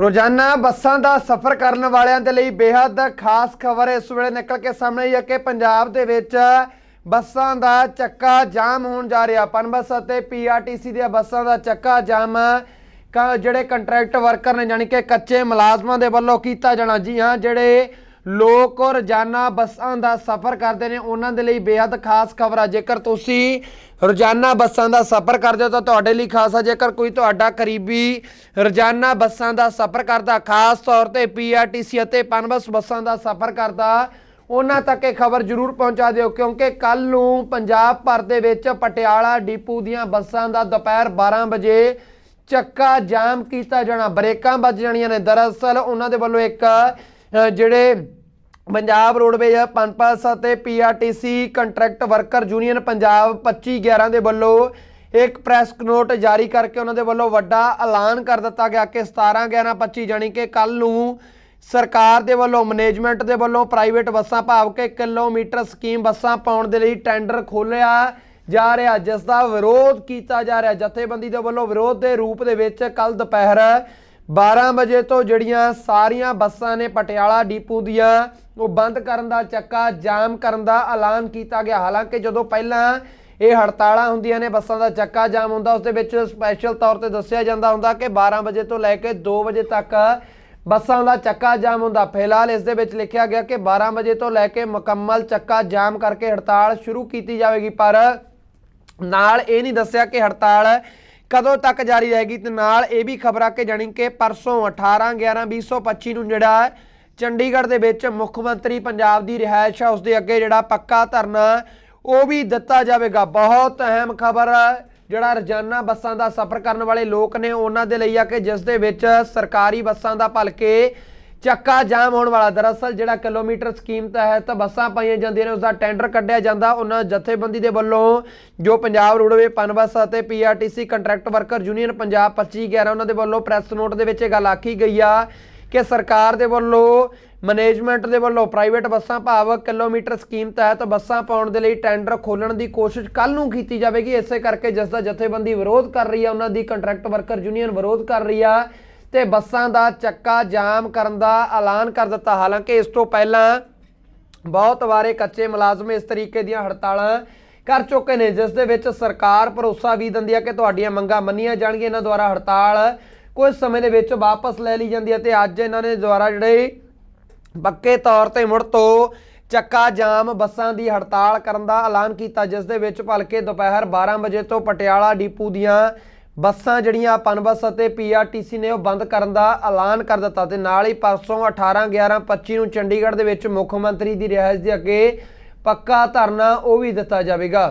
ਰੋਜ਼ਾਨਾ ਬੱਸਾਂ ਦਾ ਸਫ਼ਰ ਕਰਨ ਵਾਲਿਆਂ ਦੇ ਲਈ ਬੇहद ਖਾਸ ਖਬਰ ਇਸ ਵੇਲੇ ਨਿਕਲ ਕੇ ਸਾਹਮਣੇ ਆਈ ਹੈ ਕਿ ਪੰਜਾਬ ਦੇ ਵਿੱਚ ਬੱਸਾਂ ਦਾ ਚੱਕਾ ਜਾਮ ਹੋਣ ਜਾ ਰਿਹਾ। ਪਨਬੱਸ ਅਤੇ ਪੀਆਰਟੀਸੀ ਦੀਆਂ ਬੱਸਾਂ ਦਾ ਚੱਕਾ ਜਾਮ ਕ- ਜਿਹੜੇ ਕੰਟਰੈਕਟ ਵਰਕਰ ਨੇ, ਯਾਨੀ ਕਿ ਕੱਚੇ ਮੁਲਾਜ਼ਮਾਂ ਦੇ ਵੱਲੋਂ ਕੀਤਾ ਜਾਣਾ। ਜੀ ਹਾਂ, ਜਿਹੜੇ ਲੋਕ ਰੋਜ਼ਾਨਾ ਬੱਸਾਂ ਦਾ ਸਫ਼ਰ ਕਰਦੇ ਨੇ, ਉਹਨਾਂ ਦੇ ਲਈ ਬੇहद ਖਾਸ ਖਬਰ ਆ। ਜੇਕਰ ਤੁਸੀਂ ਰੋਜ਼ਾਨਾ ਬੱਸਾਂ ਦਾ ਸਫ਼ਰ ਕਰਦੇ ਹੋ, ਤਾਂ ਤੁਹਾਡੇ ਲਈ ਖਾਸ ਆ। ਜੇਕਰ ਕੋਈ ਤੁਹਾਡਾ ਕਰੀਬੀ ਰੋਜ਼ਾਨਾ ਬੱਸਾਂ ਦਾ ਸਫ਼ਰ ਕਰਦਾ, ਖਾਸ ਤੌਰ ਤੇ ਪੀਆਰਟੀਸੀ ਅਤੇ ਪਨਬਸ ਬੱਸਾਂ ਦਾ ਸਫ਼ਰ ਕਰਦਾ, ਉਹਨਾਂ ਤੱਕ ਇਹ ਖਬਰ ਜ਼ਰੂਰ ਪਹੁੰਚਾ ਦਿਓ, ਕਿਉਂਕਿ ਕੱਲ ਨੂੰ ਪੰਜਾਬ ਭਰ ਦੇ ਵਿੱਚ ਪਟਿਆਲਾ ਡਿਪੂ ਦੀਆਂ ਬੱਸਾਂ ਦਾ ਦੁਪਹਿਰ 12 ਵਜੇ ਚੱਕਾ ਜਾਮ ਕੀਤਾ ਜਾਣਾ, ਬ੍ਰੇਕਾਂ ਵੱਜ ਜਾਣੀਆਂ ਨੇ। ਦਰਅਸਲ, ਉਹਨਾਂ ਦੇ ਵੱਲੋਂ ਇੱਕ ਜਿਹੜੇ ਪੰਜਾਬ ਰੋਡਵੇਜ ਪਨਪਸ ਅਤੇ PRTC contract worker union Punjab 25 11 ਦੇ ਵੱਲੋਂ ਇੱਕ ਪ੍ਰੈਸ ਨੋਟ ਜਾਰੀ ਕਰਕੇ ਉਹਨਾਂ ਦੇ ਵੱਲੋਂ ਵੱਡਾ ਐਲਾਨ ਕਰ ਦਿੱਤਾ ਗਿਆ ਕਿ 17 11 25 ਜਾਣੀ ਕਿ ਕੱਲ ਨੂੰ ਸਰਕਾਰ ਦੇ ਵੱਲੋਂ ਮੈਨੇਜਮੈਂਟ ਦੇ ਵੱਲੋਂ ਪ੍ਰਾਈਵੇਟ ਬੱਸਾਂ ਭਾਵ ਕਿ ਕਿਲੋਮੀਟਰ ਸਕੀਮ ਬੱਸਾਂ ਪਾਉਣ ਦੇ ਲਈ ਟੈਂਡਰ ਖੋਲ੍ਹਿਆ ਜਾ ਰਿਹਾ, ਜਿਸ ਦਾ ਵਿਰੋਧ ਕੀਤਾ ਜਾ ਰਿਹਾ। ਜਥੇਬੰਦੀ ਦੇ ਵੱਲੋਂ ਵਿਰੋਧ ਦੇ ਰੂਪ ਦੇ ਵਿੱਚ ਕੱਲ ਦੁਪਹਿਰ 12 ਵਜੇ ਤੋਂ ਜਿਹੜੀਆਂ ਸਾਰੀਆਂ ਬੱਸਾਂ ਨੇ ਪਟਿਆਲਾ ਡੀਪੂ ਦੀਆਂ, ਉਹ ਬੰਦ ਕਰਨ ਦਾ ਚੱਕਾ, ਜਾਮ ਕਰਨ ਦਾ ਐਲਾਨ ਕੀਤਾ ਗਿਆ। ਹਾਲਾਂਕਿ ਜਦੋਂ ਪਹਿਲਾਂ ਇਹ ਹੜਤਾਲਾਂ ਹੁੰਦੀਆਂ ਨੇ, ਬੱਸਾਂ ਦਾ ਚੱਕਾ ਜਾਮ ਹੁੰਦਾ, ਉਸ ਦੇ ਵਿੱਚ ਸਪੈਸ਼ਲ ਤੌਰ ਤੇ ਦੱਸਿਆ ਜਾਂਦਾ ਹੁੰਦਾ ਕਿ 12 ਵਜੇ ਤੋਂ ਲੈ ਕੇ 2 ਵਜੇ ਤੱਕ ਬੱਸਾਂ ਦਾ ਚੱਕਾ ਜਾਮ ਹੁੰਦਾ। ਫਿਲਹਾਲ ਇਸ ਦੇ ਵਿੱਚ ਲਿਖਿਆ ਗਿਆ ਕਿ 12 ਵਜੇ ਤੋਂ ਲੈ ਕੇ ਮੁਕੰਮਲ ਚੱਕਾ ਜਾਮ ਕਰਕੇ ਹੜਤਾਲ ਸ਼ੁਰੂ ਕੀਤੀ ਜਾਵੇਗੀ, ਪਰ ਨਾਲ ਇਹ ਨਹੀਂ ਦੱਸਿਆ ਕਿ ਹੜਤਾਲ ਕਦੋਂ ਤੱਕ ਜਾਰੀ ਰਹੇਗੀ ਤੇ ਨਾਲ ਇਹ ਵੀ ਖਬਰ ਆ ਕਿ ਜਾਣੀ ਕਿ ਪਰਸੋਂ 18 11 2025 ਨੂੰ ਜਿਹੜਾ ਹੈ, ਚੰਡੀਗੜ੍ਹ ਦੇ ਵਿੱਚ ਮੁੱਖ ਮੰਤਰੀ ਪੰਜਾਬ ਦੀ ਰਿਹਾਇਸ਼ ਆ ਉਸ ਦੇ ਅੱਗੇ ਜਿਹੜਾ ਪੱਕਾ ਧਰਨਾ ਉਹ ਵੀ ਦਿੱਤਾ ਜਾਵੇਗਾ। ਬਹੁਤ ਅਹਿਮ ਖਬਰ ਜਿਹੜਾ ਰੋਜ਼ਾਨਾ ਬੱਸਾਂ ਦਾ ਸਫ਼ਰ ਕਰਨ ਵਾਲੇ ਲੋਕ ਨੇ ਉਹਨਾਂ ਦੇ ਲਈ ਆ ਕਿ ਜਿਸ ਦੇ ਵਿੱਚ ਸਰਕਾਰੀ ਬੱਸਾਂ ਦਾ ਭਲਕੇ ਚੱਕਾ ਜਾਮ ਹੋਣ ਵਾਲਾ। ਦਰਅਸਲ ਜਿਹੜਾ ਕਿਲੋਮੀਟਰ ਸਕੀਮ ਤਹਿਤ ਬੱਸਾਂ ਪਾਈਆਂ ਜਾਂਦੀਆਂ ਨੇ ਉਸ ਦਾ ਟੈਂਡਰ ਕੱਢਿਆ ਜਾਂਦਾ। ਉਹਨਾਂ ਜਥੇਬੰਦੀ ਦੇ ਵੱਲੋਂ ਜੋ ਪੰਜਾਬ ਰੋਡਵੇ ਪਨਬਸ ਅਤੇ PRTC contract worker union Punjab 25 11 ਉਹਨਾਂ ਦੇ ਵੱਲੋਂ ਪ੍ਰੈਸ ਨੋਟ ਦੇ ਵਿੱਚ ਇਹ ਗੱਲ ਆਖੀ ਗਈ ਆ ਕਿ ਸਰਕਾਰ ਦੇ ਵੱਲੋਂ, ਮੈਨੇਜਮੈਂਟ ਦੇ ਵੱਲੋਂ ਪ੍ਰਾਈਵੇਟ ਬੱਸਾਂ ਭਾਵ ਕਿਲੋਮੀਟਰ ਸਕੀਮ ਤਹਿਤ ਬੱਸਾਂ ਪਾਉਣ ਦੇ ਲਈ ਟੈਂਡਰ ਖੋਲਣ ਦੀ ਕੋਸ਼ਿਸ਼ ਕੱਲ ਨੂੰ ਕੀਤੀ ਜਾਵੇਗੀ। ਇਸੇ ਕਰਕੇ ਜਿਸ ਦਾ ਜਥੇਬੰਦੀ ਵਿਰੋਧ ਕਰ ਰਹੀ ਆ, ਉਹਨਾਂ ਦੀ ਕੰਟਰੈਕਟ ਵਰਕਰ ਯੂਨੀਅਨ ਵਿਰੋਧ ਕਰ ਰਹੀ ਆ। ਤੇ ਬੱਸਾਂ ਦਾ ਚੱਕਾ ਜਾਮ ਕਰਨ ਦਾ ਐਲਾਨ ਕਰ ਦਿੱਤਾ। ਹਾਲਾਂਕਿ ਇਸ ਤੋਂ ਪਹਿਲਾਂ ਬਹੁਤ ਵਾਰੇ ਕੱਚੇ ਮੁਲਾਜ਼ਮ ਇਸ ਤਰੀਕੇ ਦੀਆਂ ਹੜਤਾਲਾਂ ਕਰ ਚੁੱਕੇ ਨੇ, ਜਿਸ ਦੇ ਵਿੱਚ ਸਰਕਾਰ ਭਰੋਸਾ ਵੀ ਦਿੰਦੀ ਹੈ ਕਿ ਤੁਹਾਡੀਆਂ ਮੰਗਾਂ ਮੰਨੀਆਂ ਜਾਣਗੀਆਂ। ਇਹਨਾਂ ਦੁਆਰਾ ਹੜਤਾਲ ਕੁਝ ਸਮੇਂ ਦੇ ਵਿੱਚ ਵਾਪਸ ਲੈ ਲਈ ਜਾਂਦੀ ਹੈ ਤੇ ਅੱਜ ਇਹਨਾਂ ਨੇ ਦੁਆਰਾ ਜਿਹੜੇ ਪੱਕੇ ਤੌਰ ਤੇ ਮੁੜ ਤੋਂ ਚੱਕਾ ਜਾਮ ਬੱਸਾਂ ਦੀ ਹੜਤਾਲ ਕਰਨ ਦਾ ਐਲਾਨ ਕੀਤਾ, ਜਿਸ ਦੇ ਵਿੱਚ ਭਲਕੇ ਦੁਪਹਿਰ 12 ਵਜੇ ਤੋਂ ਪਟਿਆਲਾ, ਡੀਪੂ ਦੀਆਂ ਬੱਸਾਂ ਜਿਹੜੀਆਂ ਪਨਬੱਸ ਅਤੇ ਪੀਆਰਟੀਸੀ ਨੇ ਉਹ ਬੰਦ ਕਰਨ ਦਾ ਐਲਾਨ ਕਰ ਦਿੱਤਾ ਤੇ ਨਾਲ ਹੀ ਪਰਸੋਂ 18 11 25 ਨੂੰ ਚੰਡੀਗੜ੍ਹ ਦੇ ਵਿੱਚ ਮੁੱਖ ਮੰਤਰੀ ਦੀ ਰਿਹਾਇਸ਼ ਦੇ ਅੱਗੇ ਪੱਕਾ ਧਰਨਾ ਉਹ ਵੀ ਦਿੱਤਾ ਜਾਵੇਗਾ।